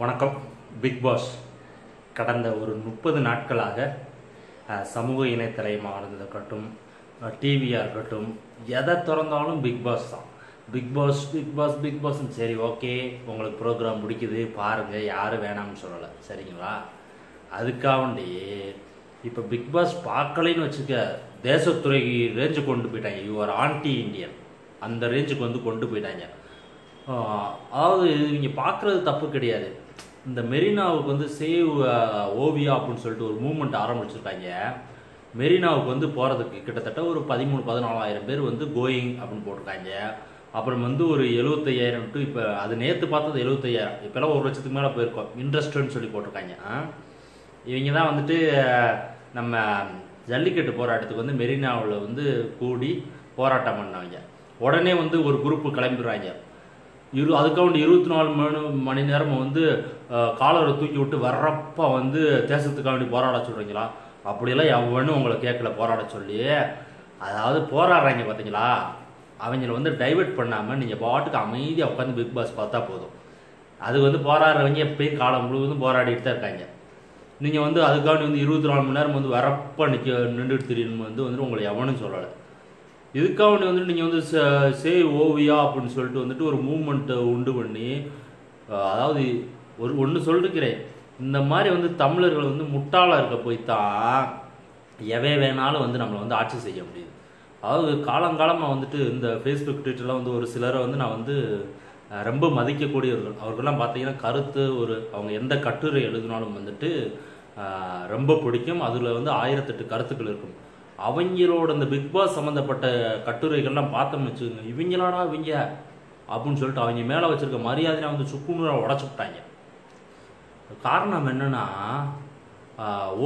வணக்கம். Big pass கடந்த ஒரு முப்பது நாட்களாக சமூக இணையதளமாக இருக்கட்டும் டிவியாக இருக்கட்டும் எதை திறந்தாலும் பிக் பாஸ் தான். Bigg Boss Bigg Boss Bigg பாஸ்னு சரி ஓகே உங்களுக்கு ப்ரோக்ராம் பிடிக்குது பாருங்கள் யாரும் வேணாம்னு சொல்லலை. சரிங்களா? அதுக்காண்டி இப்போ பிக் பாஸ் பார்க்கலைன்னு வச்சுக்க தேசத்துறை ரேஞ்சு கொண்டு போயிட்டாங்க. யூஆர் ஆன்டி இந்தியன் அந்த ரேஞ்சுக்கு வந்து கொண்டு போயிட்டாங்க. அதாவது இவங்க பார்க்குறது தப்பு கிடையாது. இந்த மெரினாவுக்கு வந்து சேவ் ஓவியா அப்படின்னு சொல்லிட்டு ஒரு மூமெண்ட் ஆரம்பிச்சிருக்காங்க. மெரினாவுக்கு வந்து போகிறதுக்கு கிட்டத்தட்ட ஒரு பதிமூணு பதினாலாயிரம் பேர் வந்து கோயிங் அப்படின்னு போட்டிருக்காங்க. அப்புறம் வந்து ஒரு எழுபத்தையாயிரம் டு இப்போ அது நேற்று பார்த்தது எழுபத்தையாயிரம் இப்போலாம் ஒரு லட்சத்துக்கு மேலே போயிருக்கோம். இன்ட்ரெஸ்ட்னு சொல்லி போட்டிருக்காங்க. இவங்க தான் வந்துட்டு நம்ம ஜல்லிக்கட்டு போராட்டத்துக்கு வந்து மெரினாவில் வந்து கூடி போராட்டம் பண்ணவங்க. உடனே வந்து ஒரு குரூப்பு கிளம்பிடுறாங்க. இரு அதுக்காண்டி இருபத்தி நாலு மணி மணி நேரம் வந்து காலரை தூக்கி விட்டு வர்றப்ப வந்து தேசத்துக்காண்டி போராட சொல்கிறீங்களா அப்படியெல்லாம் எவனும் உங்களை கேட்கல போராட சொல்லி அதாவது போராடுறாங்க பார்த்தீங்களா அவங்கள வந்து டைவர்ட் பண்ணாமல் நீங்கள் பாட்டுக்கு அமைதியாக உட்காந்து பிக் பாஸ் பார்த்தா போதும். அது வந்து போராடுறவங்க எப்பயும் காலம் முழுவதும் போராடிட்டு தான் இருக்காங்க. நீங்கள் வந்து அதுக்காண்டி வந்து இருபத்தி நாலு மணி நேரம் வந்து வரப்ப நிற்க நின்றுட்டு தெரியணும் வந்து வந்து உங்களை எவனும் சொல்லலை. இதுக்காக வந்துட்டு நீங்கள் வந்து சே- சே ஓவியா அப்படின்னு சொல்லிட்டு வந்துட்டு ஒரு மூமெண்ட்டை உண்டு பண்ணி அதாவது ஒரு ஒன்று சொல்லிருக்கிறேன். இந்த மாதிரி வந்து தமிழர்கள் வந்து முட்டாளாக இருக்க போய் தான் எவை வேணாலும் வந்து நம்மளை வந்து ஆட்சி செய்ய முடியுது. அதாவது காலங்காலமாக வந்துட்டு இந்த ஃபேஸ்புக் ட்விட்டர்லாம் வந்து ஒரு சிலரை வந்து நான் வந்து ரொம்ப மதிக்கக்கூடியவர்கள். அவர்கள்லாம் பார்த்தீங்கன்னா கருத்து ஒரு அவங்க எந்த கட்டுரை எழுதினாலும் வந்துட்டு ரொம்ப பிடிக்கும். அதில் வந்து ஆயிரத்தெட்டு கருத்துக்கள் இருக்கும். அவங்களோட இந்த பிக் பாஸ் சம்மந்தப்பட்ட கட்டுரைகள்லாம் பார்த்தோம்னு வச்சுக்கோங்க. இவங்களாடா இவங்க? அப்படின்னு சொல்லிட்டு அவங்க மேலே வச்சுருக்க மரியாதையை வந்து சுக்குநூறாக உடச்சு விட்டாங்க. காரணம் என்னென்னா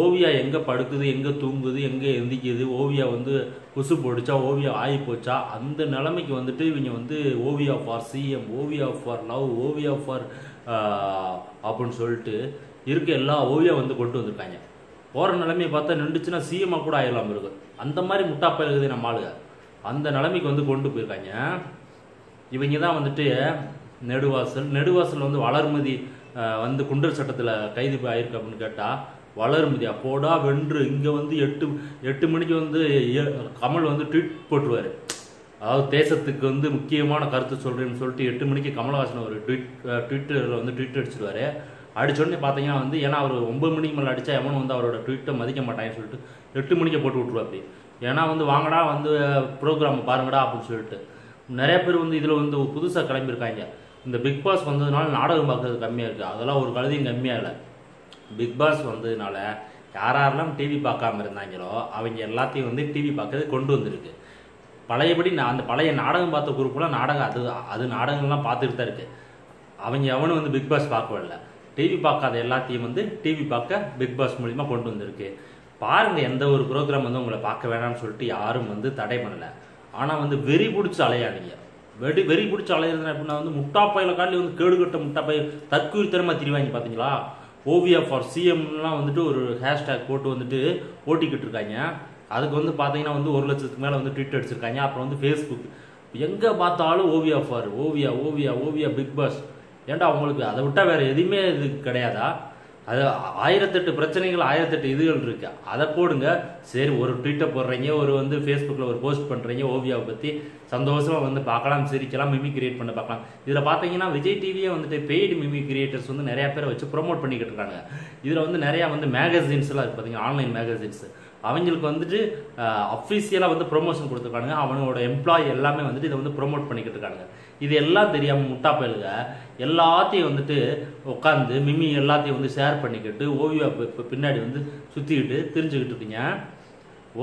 ஓவியா எங்கே படுக்குது எங்கே தூங்குது எங்கே எந்திக்குது ஓவியா வந்து கொசு போடுச்சா ஓவியா ஆகி போச்சா அந்த நிலைமைக்கு வந்துட்டு இவங்க வந்து Oviya for CM Oviya for love Oviya for அப்படின்னு சொல்லிட்டு இருக்க எல்லா ஓவியா வந்து கொண்டு வந்திருக்காங்க. போகிற நிலைமையை பார்த்தா நின்றுச்சுன்னா சிஎம்மாக கூட ஆயிடலாம் இருக்கு அந்த மாதிரி முட்டாப்பா இருக்குது நம்ம ஆளுக அந்த நிலைமைக்கு வந்து கொண்டு போயிருக்காங்க. இவங்க தான் வந்துட்டு நெடுவாசல். நெடுவாசல் வந்து வளர்மதி வந்து குண்டர் சட்டத்தில் கைது ஆயிருக்கு அப்படின்னு கேட்டால் வளர்மதி அப்போடா வென்று இங்கே வந்து எட்டு எட்டு மணிக்கு வந்து கமல் வந்து ட்வீட் போட்டுருவார். அதாவது தேசத்துக்கு வந்து முக்கியமான கருத்து சொல்கிறேன்னு சொல்லிட்டு எட்டு மணிக்கு கமலஹாசன் ஒரு ட்வீட் ட்விட்டரில் வந்து ட்வீட் அடிச்சிருவாரு. அடிச்சோடனே பார்த்தீங்கன்னா வந்து ஏன்னா அவர் ஒன்பது மணிக்கு மேலே அடித்தா எவனும் வந்து அவரோட ட்வீட்டை மதிக்க மாட்டாங்கன்னு சொல்லிட்டு எட்டு மணிக்கு போட்டு விட்ருவாப்பி ஏன்னா வந்து வாங்கடா வந்து ப்ரோக்ராம் பாருங்கடா அப்படின்னு சொல்லிட்டு. நிறைய பேர் வந்து இதில் வந்து புதுசாக கிளம்பியிருக்காங்க. இந்த பிக் பாஸ் வந்ததுனால நாடகம் பார்க்கறது கம்மியாக இருக்குது அதெல்லாம் ஒரு கழுதியும் கம்மியாக இல்லை பிக் பாஸ் வந்ததுனால யாரெல்லாம் டிவி பார்க்காம இருந்தாங்களோ அவங்க எல்லாத்தையும் வந்து டிவி பார்க்கறது கொண்டு வந்திருக்கு. பழையபடி நான் அந்த பழைய நாடகம் பார்த்த குரூப்லாம் நாடகம் அது அது நாடகங்கள்லாம் பார்த்துட்டு தான் இருக்குது அவங்க எவனும் வந்து பிக் பாஸ் பார்க்கவில்லை டிவி பார்க்காத எல்லாத்தையும் வந்து டிவி பார்க்க பிக் பாஸ் மூலிமா கொண்டு வந்திருக்கு. பாருங்கள் எந்த ஒரு ப்ரோக்ராம் வந்து உங்களை பார்க்க வேணாம்னு சொல்லிட்டு யாரும் வந்து தடை பண்ணலை. ஆனால் வந்து வெறி பிடிச்சி அலையாதீங்க. வெடி வெறி பிடிச்சி அலையிறது அப்படின்னா வந்து முட்டாப்பையில காட்டி வந்து கேடுகட்ட முட்டாப்பை திறமை திரிவாங்க பார்த்தீங்களா ஓவியா ஃபார் சிஎம்லாம் வந்துட்டு ஒரு ஹேஷ்டேக் போட்டு வந்துட்டு ஓட்டிக்கிட்டு இருக்காங்க. அதுக்கு வந்து பார்த்தீங்கன்னா வந்து ஒரு லட்சத்துக்கு மேலே வந்து ட்விட் அடிச்சிருக்காங்க. அப்புறம் வந்து ஃபேஸ்புக் எங்கே பார்த்தாலும் Oviya for Oviya Oviya Oviya Bigg Boss ஏன்டா உங்களுக்கு? அதை விட்டால் வேறு எதுவுமே இது கிடையாதா? அது ஆயிரத்தெட்டு பிரச்சனைகள் ஆயிரத்தெட்டு இதுகள் இருக்கு. அதை போடுங்க. சரி ஒரு ட்வீட்டை போடுறீங்க ஒரு வந்து ஃபேஸ்புக்கில் ஒரு போஸ்ட் பண்ணுறீங்க ஓவியாவை பற்றி சந்தோஷமாக வந்து பார்க்கலாம் சிரிக்கலாம் மிமி கிரியேட் பண்ண பார்க்கலாம். இதில் பார்த்தீங்கன்னா விஜய் டிவியே வந்துட்டு பெய்டு மிமி கிரியேட்டர்ஸ் வந்து நிறையா பேரை வச்சு ப்ரொமோட் பண்ணிக்கிட்டு இருக்காங்க. இதில் வந்து நிறையா வந்து மேகசின்ஸ்லாம் இருக்குது பார்த்தீங்கன்னா ஆன்லைன் மேகசின்ஸ் அவங்களுக்கு வந்துட்டு அஃபீஷியலாக வந்து ப்ரொமோஷன் கொடுத்துருக்கானுங்க. அவனோட எம்ப்ளாயி எல்லாமே வந்துட்டு இதை வந்து ப்ரொமோட் பண்ணிக்கிட்டு இருக்காங்க இது எல்லாம் தெரியாமல் முட்டா பயலுங்க எல்லாத்தையும் வந்துட்டு உட்காந்து மிமி எல்லாத்தையும் வந்து ஷேர் பண்ணிக்கிட்டு ஓவியா இப்போ பின்னாடி வந்து சுற்றிக்கிட்டு தெரிஞ்சுக்கிட்டு இருக்கீங்க.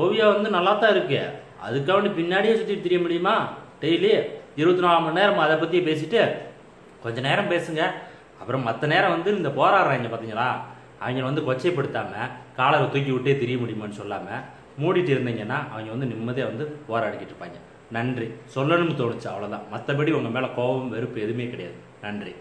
ஓவியா வந்து நல்லா தான் இருக்கு அதுக்காண்டி பின்னாடியே சுற்றிட்டு தெரிய முடியுமா? டெய்லி இருபத்தி நாலு மணி நேரம் அதை பற்றி பேசிட்டு கொஞ்ச நேரம் பேசுங்க. அப்புறம் மற்ற நேரம் வந்து இந்த போராடுறாங்க பார்த்தீங்களா அவங்க வந்து கொச்சைப்படுத்தாம காலரை தூக்கி விட்டே தெரிய முடியுமான்னு சொல்லாமல் மூடிட்டு இருந்தீங்கன்னா அவங்க வந்து நிம்மதியாக வந்து போராடிக்கிட்டு இருப்பாங்க. நன்றி. சொல்லணும்னு தோணுச்சு அவ்வளோதான் மற்றபடி உங்கள் மேலே கோபம் வெறுப்பு எதுவுமே கிடையாது. நன்றி.